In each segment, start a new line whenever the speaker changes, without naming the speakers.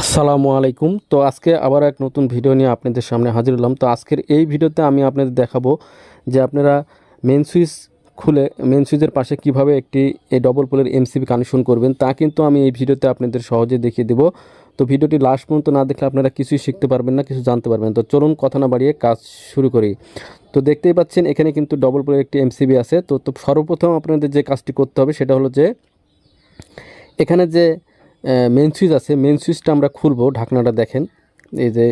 আসসালামু আলাইকুম। তো আজকে আবার এক নতুন ভিডিও নিয়ে আপনাদের সামনে হাজির হলাম। তো আজকের এই ভিডিওতে আমি আপনাদের দেখাবো যে আপনারা মেন সুইচ খুলে মেন সুইচের পাশে কীভাবে একটি এই ডবল পোলের এমসিবি কানেকশন করবেন, তা কিন্তু আমি এই ভিডিওতে আপনাদের সহজে দেখিয়ে দেবো। তো ভিডিওটি লাস্ট পর্যন্ত না দেখলে আপনারা কিছুই শিখতে পারবেন না, কিছু জানতে পারবেন তো চলুন কথা না বাড়িয়ে কাজ শুরু করি। তো দেখতেই পাচ্ছেন, এখানে কিন্তু ডবল পোলের একটি এমসিবি আছে। তো তো সর্বপ্রথম আপনাদের যে কাজটি করতে হবে সেটা হলো যে, এখানে যে মেন সুইচ আছে। মেন সুইচটা আমরা খুলবো। ঢাকনাটা দেখেন। এই যে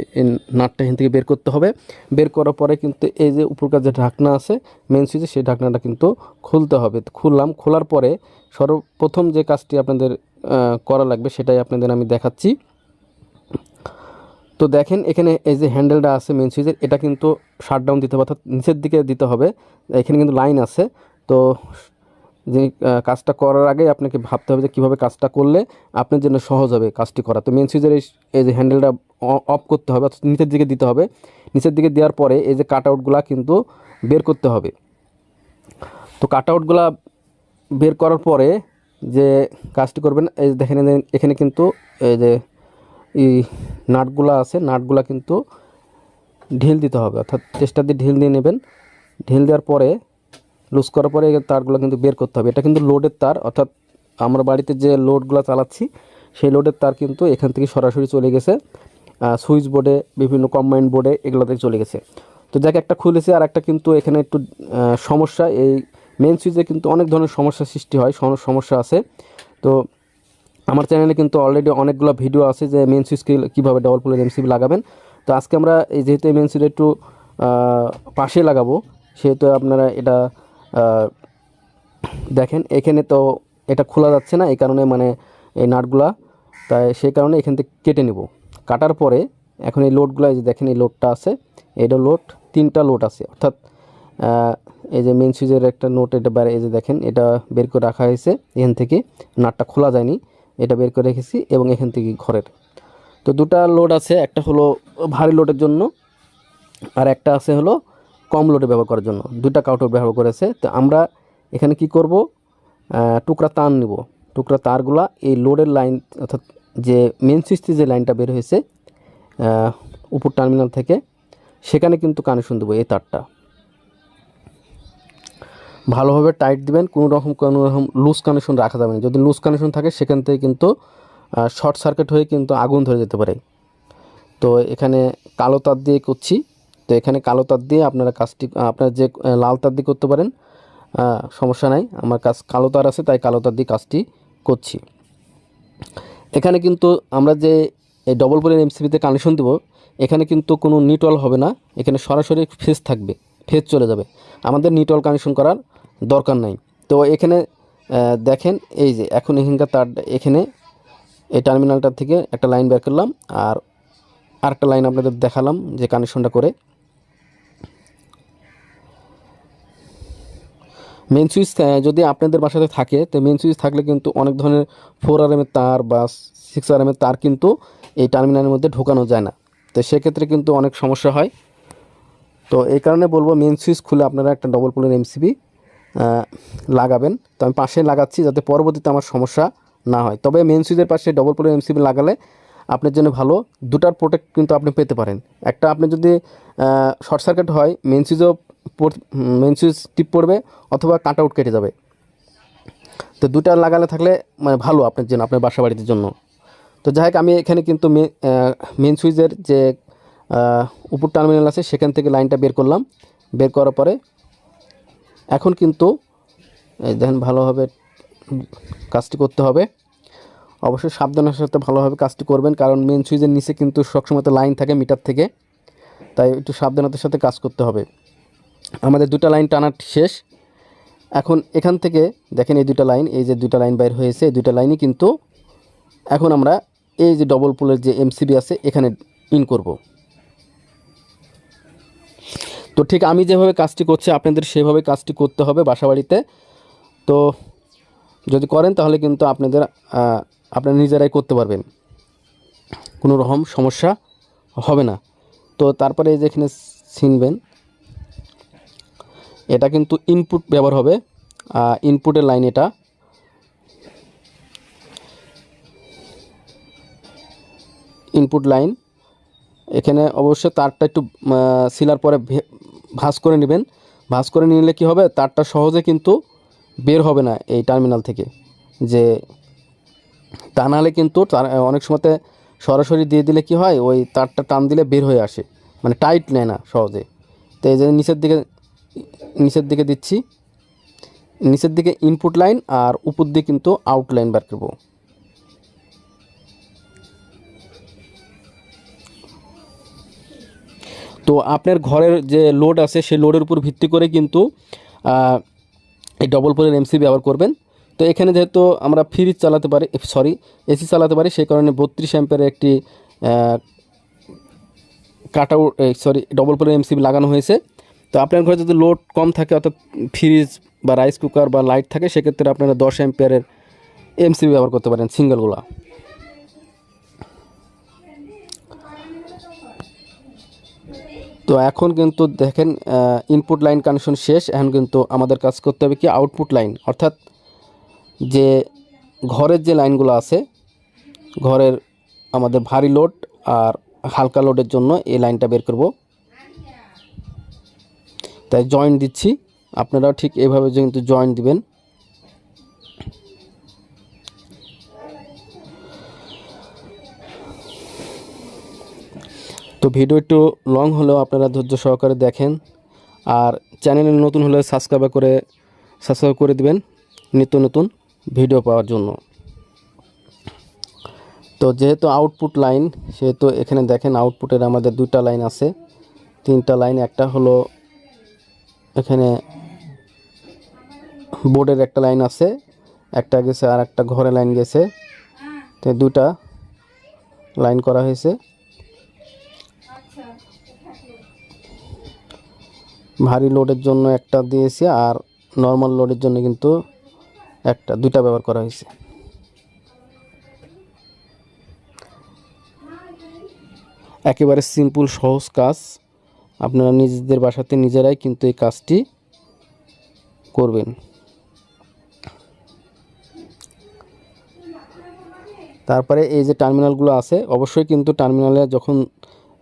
নাটটা এখান থেকে বের করতে হবে। বের করার পরে কিন্তু এই যে উপরকার যে ঢাকনা আছে মেন সুইচে সেই ঢাকনাটা কিন্তু খুলতে হবে। খুললাম। খোলার পরে সর্বপ্রথম যে কাজটি আপনাদের করা লাগবে সেটাই আপনাদের আমি দেখাচ্ছি। তো দেখেন, এখানে এই যে হ্যান্ডেলটা আছে মেন সুইচের এটা কিন্তু শাটডাউন দিতে হবে অর্থাৎ নিচের দিকে দিতে হবে। এখানে কিন্তু লাইন আছে। তো যে কাজটা করার আগে আপনাকে ভাবতে হবে যে কীভাবে কাজটা করলে আপনার জন্য সহজ হবে কাজটি করা। তো মেন সুইচের এই যে হ্যান্ডেলটা অফ করতে হবে অর্থাৎ নিচের দিকে দিতে হবে। নিচের দিকে দেওয়ার পরে এই যে কাট আউটগুলা কিন্তু বের করতে হবে। তো কাট আউটগুলা বের করার পরে যে কাজটি করবেন, এই দেখেন, এখানে কিন্তু এই যে এই নাটগুলা আছে, নাটগুলা কিন্তু ঢিল দিতে হবে। অর্থাৎ চেষ্টা দিয়ে ঢিল দিয়ে নেবেন। ঢিল দেওয়ার পরে লুজ করার পরে তারগুলো কিন্তু বের করতে হবে। এটা কিন্তু লোডের তার, অর্থাৎ আমরা বাড়িতে যে লোডগুলো চালাচ্ছি, সেই লোডের তার কিন্তু এখান থেকে সরাসরি চলে গেছে সুইচ বোর্ডে বিভিন্ন কম্বাইন্ড বোর্ডে এগুলো থেকে চলে গেছে। তো যাকে, একটা খুলেছে, আর একটা কিন্তু এখানে একটু সমস্যা, এই মেন সুইচে কিন্তু অনেক ধরনের সমস্যা সৃষ্টি হয়, সম- সমস্যা আছে। তো আমার চ্যানেলে কিন্তু অলরেডি অনেকগুলো ভিডিও আছে যে মেন সুইচকে কীভাবে ডবল পোলের এমসিবি লাগাবেন। তো আজকে আমরা এই যেহেতু এই মেন সুইচ একটু পাশে লাগাবো, সেহেতু আপনারা এটা দেখেন, এখানে তো এটা খোলা যাচ্ছে না, এই কারণে মানে এই নাটগুলা, তাই সেই কারণে এখান থেকে কেটে নেব। কাটার পরে এখন এই লোডগুলো, এই যে দেখেন এই লোডটা আছে এটা লোড, তিনটা লোড আছে। অর্থাৎ এই যে মেন সুইচের একটা নোট এটা বাইরে এই যে দেখেন, এটা বের করে রাখা হয়েছে, এখান থেকে নাটটা খোলা যায়নি, এটা বের করে রেখেছি এবং এখান থেকে ঘরের। তো দুটা লোড আছে, একটা হলো ভারী লোডের জন্য, আর একটা আছে হলো কম লোডে ব্যবহার করার জন্য। দুটা কাউটর ব্যবহার করেছে। তো আমরা এখানে কি করব? টুকরা তার নিব। টুকরা তারগুলা এই লোডের লাইন অর্থাৎ যে মেন সুইচ যে লাইনটা বের হয়েছে উপর টার্মিনাল থেকে, সেখানে কিন্তু কানেকশন দেবো এই তারটা। ভালোভাবে টাইট দিবেন, কোনো রকম কোনো রকম লুজ কানেকশন রাখা যাবে না। যদি লুজ কানেকশন থাকে, সেখান থেকে কিন্তু শর্ট সার্কিট হয়ে কিন্তু আগুন ধরে যেতে পারে। তো এখানে কালো তার দিয়ে করছি। তো এখানে কালো তার দিয়ে আপনারা কাজটি আপনারা যে লাল তার দিয়ে করতে পারেন সমস্যা নাই। আমার কাজ কালো তার আছে, তাই কালো তার দিয়ে কাজটি করছি। এখানে কিন্তু আমরা যে এই ডবল পোলের এমসিবিতে কানেকশন দেবো, এখানে কিন্তু কোনো নিটল হবে না। এখানে সরাসরি ফেজ থাকবে ফেজ চলে যাবে। আমাদের নিটল কানেকশন করার দরকার নাই। তো এখানে দেখেন, এই যে, এখন এখানকার তার, এখানে এই টার্মিনালটার থেকে একটা লাইন বের করলাম, আর আরেকটা লাইন আপনাদের দেখালাম যে কানেকশনটা করে। মেন সুইচ যদি আপনাদের বাসাতে থাকে, তো মেন সুইচ থাকলে কিন্তু অনেক ধরনের ফোর আর এমের তার বা সিক্স আর এমের তার কিন্তু এই টার্মিনালের মধ্যে ঢোকানো যায় না। তো সেক্ষেত্রে কিন্তু অনেক সমস্যা হয়। তো এই কারণে বলব মেন সুইচ খুলে আপনারা একটা ডবল পোলের এমসিবি লাগাবেন। তো আমি পাশে লাগাচ্ছি যাতে পরবর্তীতে আমার সমস্যা না হয়। তবে মেন সুইচের পাশে ডবল পোলের এমসিবি লাগালে আপনার জন্য ভালো। দুটার প্রোটেক্ট কিন্তু আপনি পেতে পারেন। একটা আপনি যদি শর্ট সার্কিট হয় মেন সুইচও মেন সুইচ টিপ পড়বে অথবা কাট আউট কেটে যাবে। তো দুটা লাগালে থাকলে মানে ভালো আপনার জন্য আপনার বাসা বাড়ির জন্য। তো যাই আমি এখানে কিন্তু মেন সুইচের যে উপর টার্মিনাল আছে, সেখান থেকে লাইনটা বের করলাম। বের করার পরে এখন কিন্তু দেখেন ভালোভাবে কাজটি করতে হবে। অবশ্যই সাবধানের সাথে ভালোভাবে কাজটি করবেন, কারণ মেন সুইচের নিচে কিন্তু সবসময় তো লাইন থাকে মিটার থেকে। তাই একটু সাবধানতার সাথে কাজ করতে হবে। আমাদের দুটা লাইন টানা শেষ। এখন এখান থেকে দেখেন এই দুটা লাইন, এই যে দুটা লাইন বাইর হয়েছে এই দুটা লাইনই কিন্তু এখন আমরা এই যে ডবল পুলের যে এমসিবি আছে, এখানে ইন করব। তো ঠিক আমি যেভাবে কাজটি করছি, আপনাদের সেভাবে কাজটি করতে হবে বাসাবাড়িতে। তো যদি করেন, তাহলে কিন্তু আপনাদের আপনারা নিজেরাই করতে পারবেন। কোনো রকম সমস্যা হবে না। তো তারপরে এই যে এখানে ছিনবেন এটা কিন্তু ইনপুট ব্যবহার হবে ইনপুটের লাইন এটা। ইনপুট লাইন এখানে অবশ্যই তারটা একটু সিলার পরে ভাঁজ করে নেবেন। ভাঁজ করে নিলে কি হবে? তারটা সহজে কিন্তু বের হবে না এই টার্মিনাল থেকে। যে তা নাহলে কিন্তু তার অনেক সময়তে সরাসরি দিয়ে দিলে কি হয়? ওই তারটা টান দিলে বের হয়ে আসে। মানে টাইট নেয় না সহজে। তো এই যে নিচের দিকে নিচের দিকে দিচ্ছি। নিচের দিকে ইনপুট লাইন আর উপর দিকে কিন্তু আউট লাইন বার করব। তো আপনার ঘরের যে লোড আছে, সেই লোডের উপর ভিত্তি করে কিন্তু এই ডবল পোলের এমসি ব্যবহার করবেন। তো এখানে যেহেতু আমরা ফ্রিজ চালাতে পারি সরি এসি চালাতে পারি, সেই কারণে বত্রিশ অ্যাম্পের একটি কাট আউট সরি ডবল পোলের এমসিবি লাগানো হয়েছে। তো আপনার ঘরে যদি লোড কম থাকে, অর্থাৎ ফ্রিজ বা রাইস কুকার বা লাইট থাকে, সেক্ষেত্রে আপনারা দশ অ্যাম্পিয়ারের এমসিবি ব্যবহার করতে পারেন সিঙ্গেলগুলা তো এখন কিন্তু দেখেন ইনপুট লাইন কানেকশন শেষ। এখন কিন্তু আমাদের কাজ করতে হবে কি আউটপুট লাইন অর্থাৎ যে ঘরের যে লাইনগুলো আছে, ঘরের আমাদের ভারী লোড আর হালকা লোডের জন্য এই লাইনটা বের করব। তাই জয়েন্ট দিচ্ছি। আপনারাও ঠিক এভাবে কিন্তু জয়েন্ট দিবেন। তো ভিডিও একটু লং হলেও আপনারা ধৈর্য সহকারে দেখেন। আর চ্যানেলে নতুন হলে সাবস্ক্রাইব করে সাবস্ক্রাইব করে দিবেন নিত্য নতুন ভিডিও পাওয়ার জন্য। তো যেহেতু আউটপুট লাইন সেহেতু এখানে দেখেন আউটপুটের আমাদের দুটা লাইন আছে। তিনটা লাইন একটা হলো এখানে বোর্ডের একটা লাইন আছে, একটা গেছে আর একটা ঘরে লাইন গেছে। তো দুটা লাইন করা হয়েছে। ভারী লোডের জন্য একটা দিয়েছি আর নর্মাল লোডের জন্য কিন্তু একটা, দুইটা ব্যবহার করা হয়েছে। একেবারে সিম্পল সহজ কাজ। আপনারা নিজেদের বাসাতে নিজেরাই কিন্তু এই কাজটি করবেন। তারপরে এই যে টার্মিনালগুলো আছে, অবশ্যই কিন্তু টার্মিনালে যখন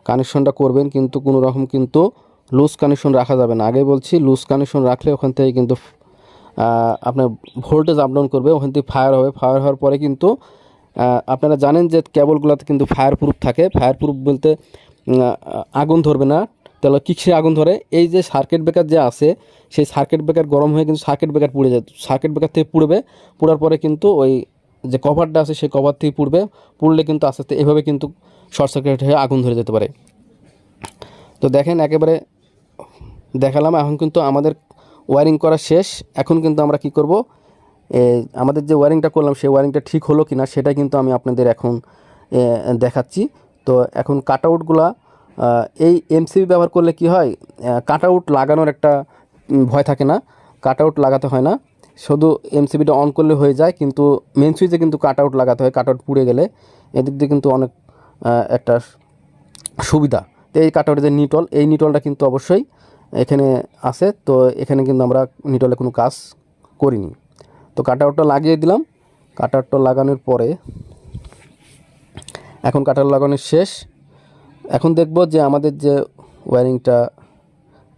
কানেকশনটা করবেন কিন্তু কোনো রকম কিন্তু লুজ কানেকশন রাখা যাবে না। আগে বলছি, লুজ কানেকশন রাখলে ওখান থেকে কিন্তু আপনার ভোল্টেজ আপডাউন করবে, ওখান থেকে ফায়ার হবে। ফায়ার হওয়ার পরে কিন্তু আপনারা জানেন যে কেবলগুলোতে কিন্তু ফায়ার প্রুফ থাকে। ফায়ার প্রুফ বলতে আগুন ধরবে না। তাহলে কিসে আগুন ধরে? এই যে সার্কিট ব্রেকার যে আছে, সেই সার্কিট ব্রেকার গরম হয়ে কিন্তু সার্কিট ব্রেকার পুড়ে যায়। সার্কিট ব্রেকার থেকে পুড়বে, পুড়ার পরে কিন্তু ওই যে কভারটা আছে, সেই কভার থেকে পুড়বে। পুড়লে কিন্তু আস্তে আস্তে এভাবে কিন্তু শর্ট সার্কিট হয়ে আগুন ধরে যেতে পারে। তো দেখেন একেবারে দেখালাম, এখন কিন্তু আমাদের ওয়ারিং করা শেষ। এখন কিন্তু আমরা কি করব? আমাদের যে ওয়ারিংটা করলাম, সেই ওয়ারিংটা ঠিক হলো কিনা সেটা কিন্তু আমি আপনাদের এখন দেখাচ্ছি। তো এখন কাট আউটগুলা এই এমসিবি ব্যবহার করলে কি হয়? কাট আউট লাগানোর একটা ভয় থাকে না। কাট আউট লাগাতে হয় না। শুধু এমসিবিটা অন করলে হয়ে যায়, কিন্তু মেন সুইচে কিন্তু কাট আউট লাগাতে হয় কাট আউট পুড়ে গেলে। এদিক দিয়ে কিন্তু অনেক একটা সুবিধা। তো এই কাট আউটের যে নিটল এই নিটলটা কিন্তু অবশ্যই এখানে আছে। তো এখানে কিন্তু আমরা নিটলে কোনো কাজ করিনি। তো কাট আউটটা লাগিয়ে দিলাম। কাট আউটটা লাগানোর পরে, এখন কাটার লাগানোর শেষ। এখন দেখব যে আমাদের যে ওয়ারিংটা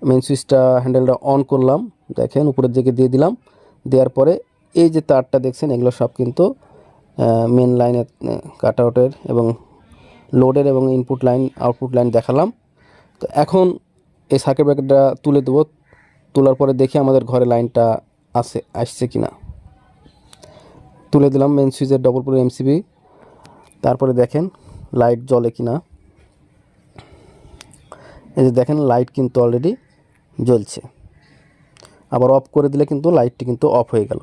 মেন সুইচটা হ্যান্ডেলটা অন করলাম। দেখেন, উপরের দিকে দিয়ে দিলাম। দেওয়ার পরে এই যে তারটা দেখছেন, এগুলো সব কিন্তু মেন লাইনের কাট আউটের এবং লোডের এবং ইনপুট লাইন আউটপুট লাইন দেখালাম। তো এখন এই সার্কিট ব্রেকারটা তুলে দেবো। তোলার পরে দেখি আমাদের ঘরে লাইনটা আসে আসছে কি না তুলে দিলাম মেন সুইচের ডবল পুরো এমসিবি তারপরে দেখেন লাইট জ্বলে কি না এই যে দেখেন লাইট কিন্তু অলরেডি জ্বলছে। আবার অফ করে দিলে কিন্তু লাইটটি কিন্তু অফ হয়ে গেল।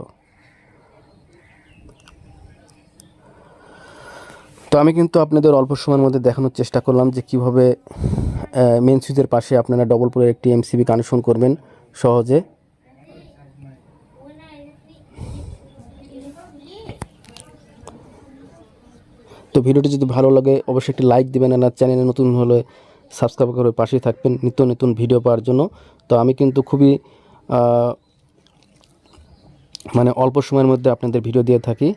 তো আমি কিন্তু আপনাদের অল্প সময়ের মধ্যে দেখানোর চেষ্টা করলাম যে কীভাবে মেন সুইচের পাশে আপনারা ডবল পুরের একটি এমসিবি কানেকশন করবেন সহজে। তো ভিডিওটি যদি ভালো লাগে, অবশ্যই একটি লাইক দিবেন আর চ্যানেলে নতুন হলে সাবস্ক্রাইব করে পাশে থাকবেন, নিত্য নতুন ভিডিও পাওয়ার জন্য। তো আমি কিন্তু খুবই মানে অল্প সময়ের মধ্যে আপনাদের ভিডিও দিয়ে থাকি।